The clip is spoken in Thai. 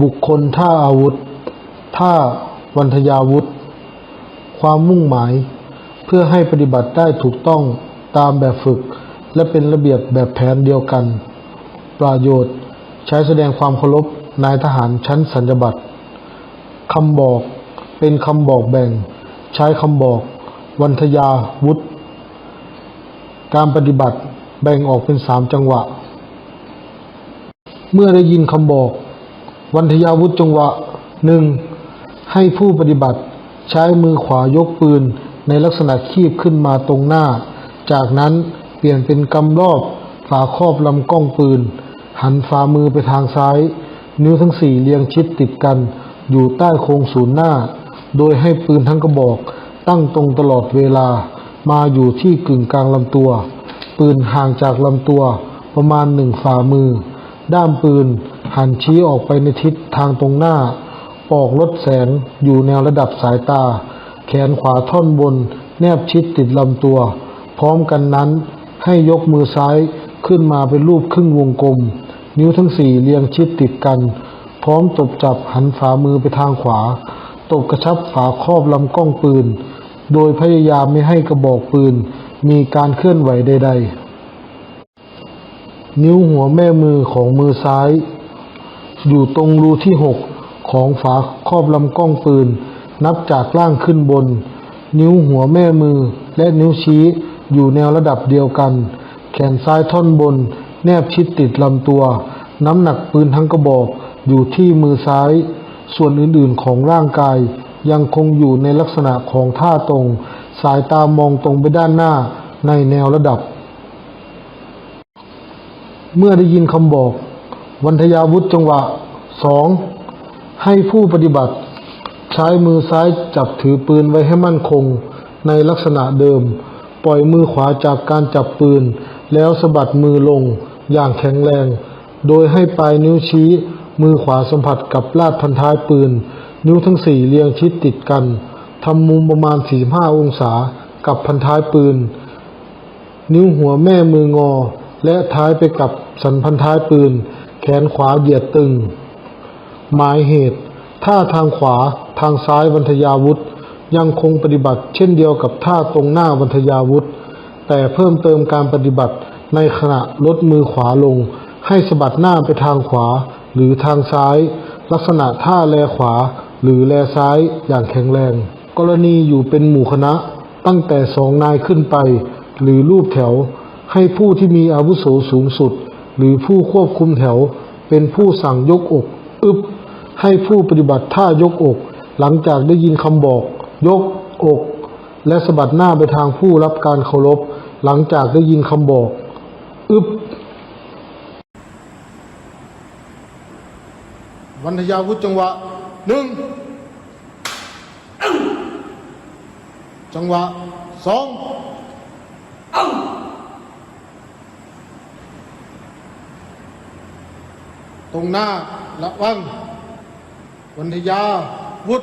บุคคลท่าอาวุธ ท่าวันทยาวุธ ความมุ่งหมาย เพื่อให้ปฏิบัติได้ถูกต้องตามแบบฝึก และเป็นระเบียบแบบแผนเดียวกัน ประโยชน์ใช้แสดงความเคารพนายทหารชั้นสัญญบัตรคำบอกเป็นคำบอกแบ่ง ใช้คำบอกวันทยาวุธการปฏิบัติแบ่งออกเป็นสามจังหวะ เมื่อได้ยินคำบอก วันทยาวุธจังหวะหนึ่งให้ผู้ปฏิบัติใช้มือขวายกปืนในลักษณะคีบขึ้นมาตรงหน้า จากนั้นเปลี่ยนเป็นกำรอบฝาครอบลำกล้องปืน หันฝ่ามือไปทางซ้าย นิ้วทั้งสี่เรียงชิดติดกัน อยู่ใต้โครงศูนย์หน้า โดยให้ปืนทั้งกระบอก ตั้งตรงตลอดเวลา มาอยู่ที่กึ่งกลางลำตัว ปืนห่างจากลำตัวประมาณหนึ่งฝ่ามือ ด้ามปืน หันชี้ออกไปในทิศทางตรงหน้า ออกลดแสงอยู่แนวระดับสายตา แขนขวาท่อนบน แนบชิดติดลำตัว พร้อมกันนั้น ให้ยกมือซ้ายขึ้นมาเป็นรูปครึ่งวงกลม นิ้วทั้งสี่เรียงชิดติดกัน พร้อมตบจับหันฝ่ามือไปทางขวา ตบกระชับฝาครอบลำกล้องปืน โดยพยายามไม่ให้กระบอกปืน มีการเคลื่อนไหวใด ๆ นิ้วหัวแม่มือของมือซ้าย อยู่ตรงรูที่หกของฝาครอบลำกล้องปืน นับจากล่างขึ้นบน นิ้วหัวแม่มือและนิ้วชี้อยู่แนวระดับเดียวกัน แขนซ้ายท่อนบน แนบชิดติดลำตัว น้ำหนักปืนทั้งกระบอกอยู่ที่มือซ้าย ส่วนอื่นๆของร่างกายยังคงอยู่ในลักษณะของท่าตรง สายตามองตรงไปด้านหน้าในแนวระดับ เมื่อได้ยินคำบอก วันทยาวุธจังหวะสองให้ผู้ปฏิบัติ ใช้มือซ้ายจับถือปืนไว้ให้มั่นคงในลักษณะเดิม ปล่อยมือขวาจากการจับปืน แล้วสะบัดมือลงอย่างแข็งแรง โดยให้ปลายนิ้วชี้ มือขวาสัมผัสกับลาดพันท้ายปืน นิ้วทั้งสี่เรียงชิดติดกันทำมุมประมาณ 45 องศากับพันท้ายปืน นิ้วหัวแม่มืองอ และท้ายไปกับสันพันท้ายปืน แขนขวาเหยียดตึง หมายเหตุ ท่าทางขวาทางซ้ายวันทยาวุธ ยังคงปฏิบัติเช่นเดียวกับท่าตรงหน้าวันทยาวุธ แต่เพิ่มเติมการปฏิบัติในขณะลดมือขวาลง ให้สะบัดหน้าไปทางขวา หรือทางซ้าย ลักษณะท่าแลขวา หรือแลซ้ายอย่างแข็งแรง กรณีอยู่เป็นหมู่คณะตั้งแต่สองนายขึ้นไป หรือรูปแถวให้ผู้ที่มีอาวุโสสูงสุด หรือผู้ควบคุมแถวเป็นผู้สั่งยกอก อึบให้ผู้ปฏิบัติท่ายกอก หลังจากได้ยินคำบอก ยกอก และสะบัดหน้าไปทางผู้รับการเคารพ หลังจากได้ยินคำบอก อึบวันทยาวุธจังหวะหนึ่งจังหวะสอง ตรงหน้าระวังวันทยาวุฒ